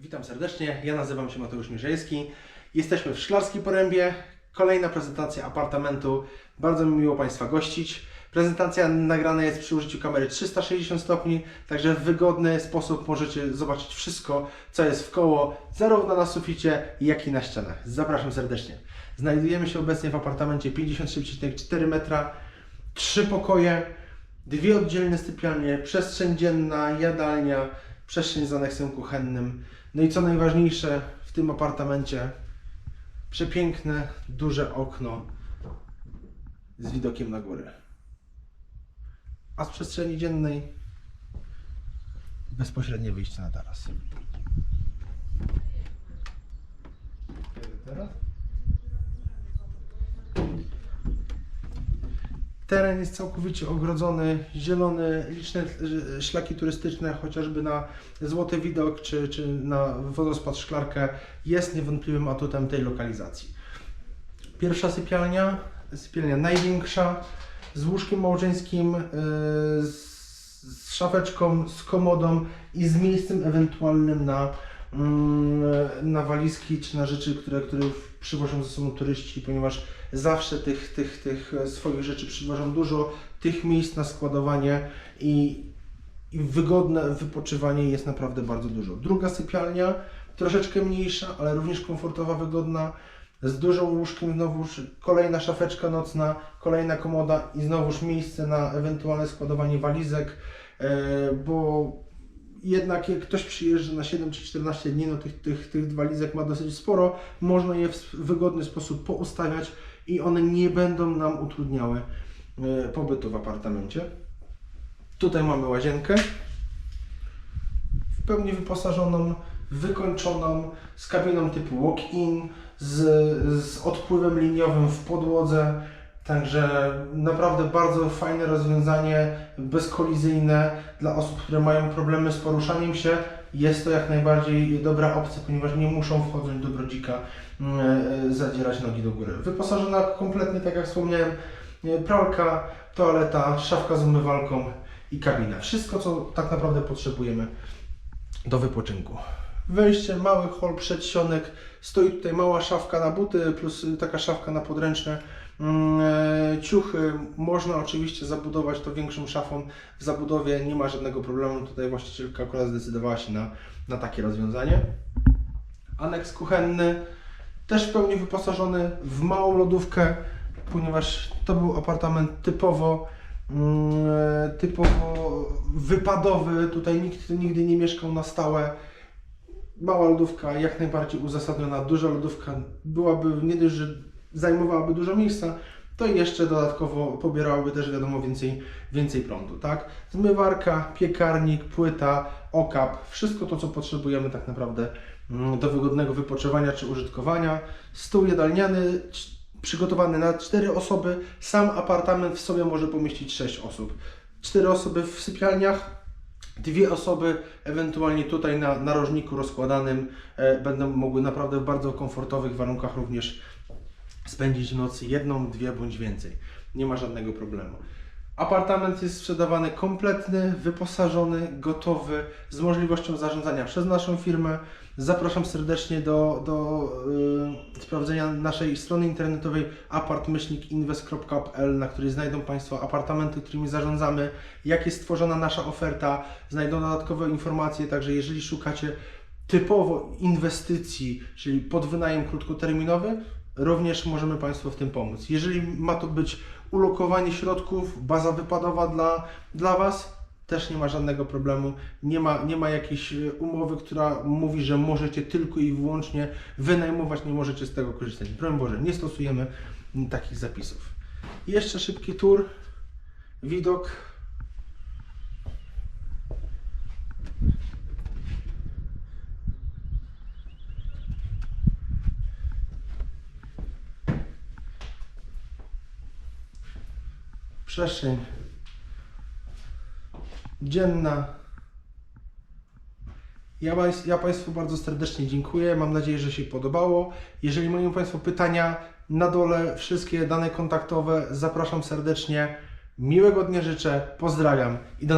Witam serdecznie, ja nazywam się Mateusz Mierzejski. Jesteśmy w Szklarskiej Porębie. Kolejna prezentacja apartamentu. Bardzo mi miło Państwa gościć. Prezentacja nagrana jest przy użyciu kamery 360 stopni, także w wygodny sposób możecie zobaczyć wszystko, co jest w koło, zarówno na suficie, jak i na ścianach. Zapraszam serdecznie. Znajdujemy się obecnie w apartamencie 53,4 metra, trzy pokoje, dwie oddzielne sypialnie, przestrzeń dzienna, jadalnia, przestrzeń z aneksem kuchennym. No i co najważniejsze w tym apartamencie, przepiękne, duże okno z widokiem na górę. A z przestrzeni dziennej bezpośrednie wyjście na taras. Kiedy teraz? Teren jest całkowicie ogrodzony, zielony, liczne e, szlaki turystyczne, chociażby na Złoty Widok czy, czy na wodospad Szklarkę jest niewątpliwym atutem tej lokalizacji. Pierwsza sypialnia, sypialnia największa, z łóżkiem małżeńskim, e, z, szafeczką, z komodą i z miejscem ewentualnym na, na walizki czy na rzeczy, które, które przywożą ze sobą turyści, ponieważ zawsze tych, tych, tych swoich rzeczy przywożą dużo, tych miejsc na składowanie i, i wygodne wypoczywanie jest naprawdę bardzo dużo. Druga sypialnia, troszeczkę mniejsza, ale również komfortowa, wygodna, z dużą łóżkiem, znowuż kolejna szafeczka nocna, kolejna komoda i znowuż miejsce na ewentualne składowanie walizek, e, bo jednak jak ktoś przyjeżdża na 7 czy 14 dni, no tych, tych, tych walizek ma dosyć sporo, można je w wygodny sposób poustawiać i one nie będą nam utrudniały e, pobytu w apartamencie. Tutaj mamy łazienkę w pełni wyposażoną, wykończoną, z kabiną typu walk-in, z, z odpływem liniowym w podłodze. Także naprawdę bardzo fajne rozwiązanie, bezkolizyjne dla osób, które mają problemy z poruszaniem się. Jest to jak najbardziej dobra opcja, ponieważ nie muszą wchodząc do brodzika, mm, e, zadzierać nogi do góry. Wyposażona kompletnie, tak jak wspomniałem, e, pralka, toaleta, szafka z umywalką i kabina. Wszystko, co tak naprawdę potrzebujemy do wypoczynku. Wejście, mały hol, przedsionek, stoi tutaj mała szafka na buty, plus y, taka szafka na podręczne e, ciuchy. Można oczywiście zabudować to większą szafą w zabudowie, nie ma żadnego problemu. Tutaj właścicielka akurat zdecydowała się na, na takie rozwiązanie. Aneks kuchenny, też w pełni wyposażony w małą lodówkę, ponieważ to był apartament typowo mm, e, typowo wypadowy. Tutaj nikt nigdy nie mieszkał na stałe. Mała lodówka, jak najbardziej uzasadniona. Duża lodówka byłaby nie dość, że zajmowałaby dużo miejsca, to jeszcze dodatkowo pobierałaby też wiadomo więcej, więcej prądu, tak? Zmywarka, piekarnik, płyta, okap, wszystko to co potrzebujemy tak naprawdę mm, do wygodnego wypoczywania czy użytkowania. Stół jadalniany przygotowany na 4 osoby, sam apartament w sobie może pomieścić 6 osób. 4 osoby w sypialniach, Dwie osoby, ewentualnie tutaj na narożniku rozkładanym, e, będą mogły naprawdę w bardzo komfortowych warunkach również spędzić noc jedną, dwie bądź więcej. Nie ma żadnego problemu. Apartament jest sprzedawany kompletny, wyposażony, gotowy, z możliwością zarządzania przez naszą firmę. Zapraszam serdecznie do, do y, sprawdzenia naszej strony internetowej apartmyślnikinvest.pl, na której znajdą Państwo apartamenty, którymi zarządzamy, jak jest stworzona nasza oferta, znajdą dodatkowe informacje, także jeżeli szukacie typowo inwestycji, czyli podwynajem krótkoterminowy, również możemy Państwu w tym pomóc. Jeżeli ma to być ulokowanie środków, baza wypadowa dla, dla Was, też nie ma żadnego problemu. Nie ma, nie ma jakiejś e, umowy, która mówi, że możecie tylko i wyłącznie wynajmować, nie możecie z tego korzystać. Broń Boże, nie stosujemy takich zapisów. Jeszcze szybki tour, widok. Przestrzeń dzienna. Ja, ja Państwu bardzo serdecznie dziękuję. Mam nadzieję, że się podobało. Jeżeli mają Państwo pytania, na dole wszystkie dane kontaktowe zapraszam serdecznie. Miłego dnia życzę, pozdrawiam i do